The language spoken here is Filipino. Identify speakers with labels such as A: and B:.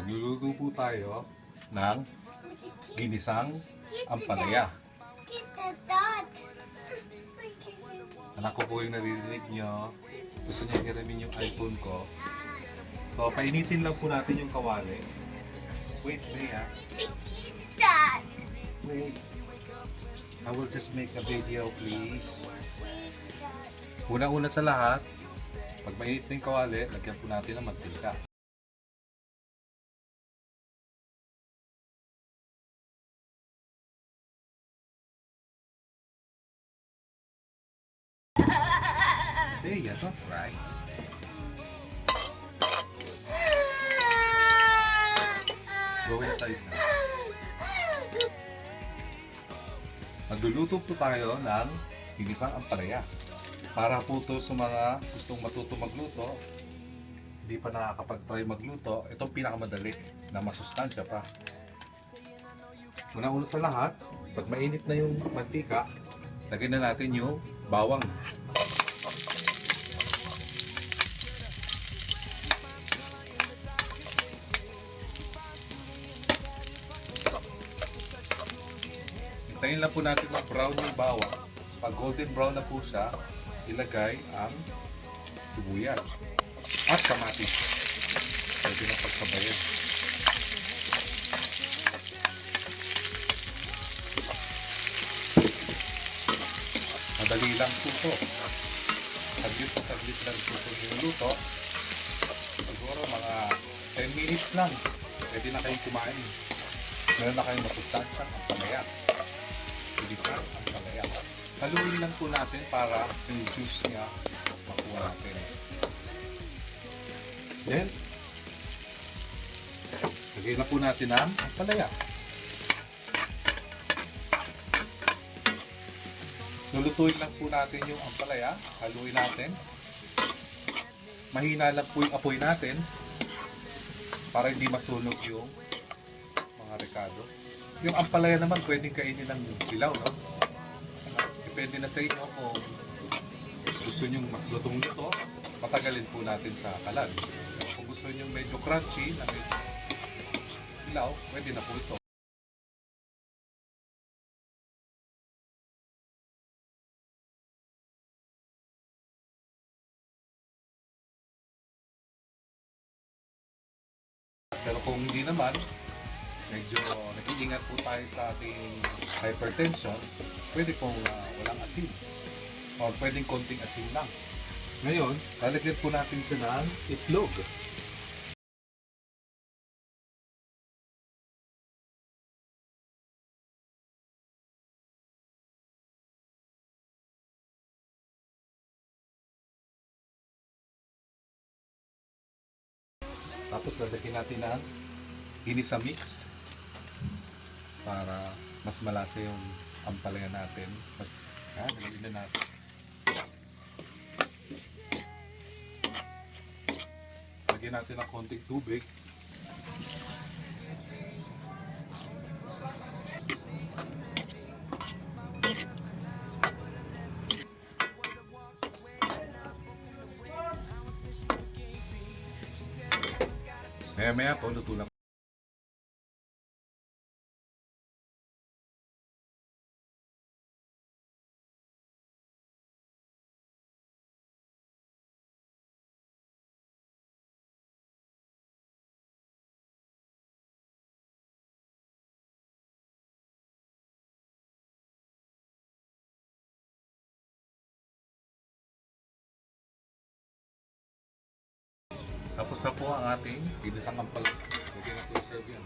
A: Magluluto po tayo ng ginisang ampalaya. Anak ko po yung naririnig nyo. Gusto niya hiramin yung iPhone ko. So, painitin lang po natin yung kawali. Wait, Leia.
B: Dot.
A: Wait. I will just make a video, please. Una-una sa lahat, pag mainit na yung kawali, lagyan po natin ng mantika. Cry. Go inside na. Magluluto po tayo ng ginisang ampalaya. Para po to sa mga gustong matuto magluto, hindi pa nakakapag-try magluto, itong pinakamadali na masustansya pa. Una-una sa lahat, pag mainit na yung mantika, lagyan na natin yung bawang. Hintayin lang po natin mag-brown yung bawang. Pag golden brown na po siya, ilagay ang sibuyas at kamatis. Pwede na pagsabayan. Madali lang po ito. Saglit na saglit lang po ito niluluto. Siguro mga 10 minutes lang. Pwede na kayong kumain. Meron na kayong masustansya ang palaya. Ang palaya. Haluin lang po natin para yung juice niya makuha natin. Then, lagay na po natin ang palaya. Lulutuin lang po natin yung ampalaya. Haluin natin. Mahina lang po yung apoy natin para hindi masunog yung mga rekado. Yung ampalaya naman pwedeng kainin ng dilaw, no? Depende na sa inyo kung gusto nyo mas lutong-luto, patagalin po natin sa kalan. Kung gusto nyo medyo crunchy, na medyo dilaw, pwede na po ito. Pero kung hindi naman, medyo nag-iingat po tayo sa ating hypertension, pwede pong ah, walang asin. O pwedeng konting asin lang. Ngayon, lalagyan po natin siya ng itlog. Tapos lalagyan natin ng ginisa mix para mas malasa yung ampalaya natin. Mas, ah, nalagyan na natin. Lagyan natin ng konting tubig. Maya maya po, luto. Tapos na po ang ating ginisang ampal. Pwede na po i-serve yan.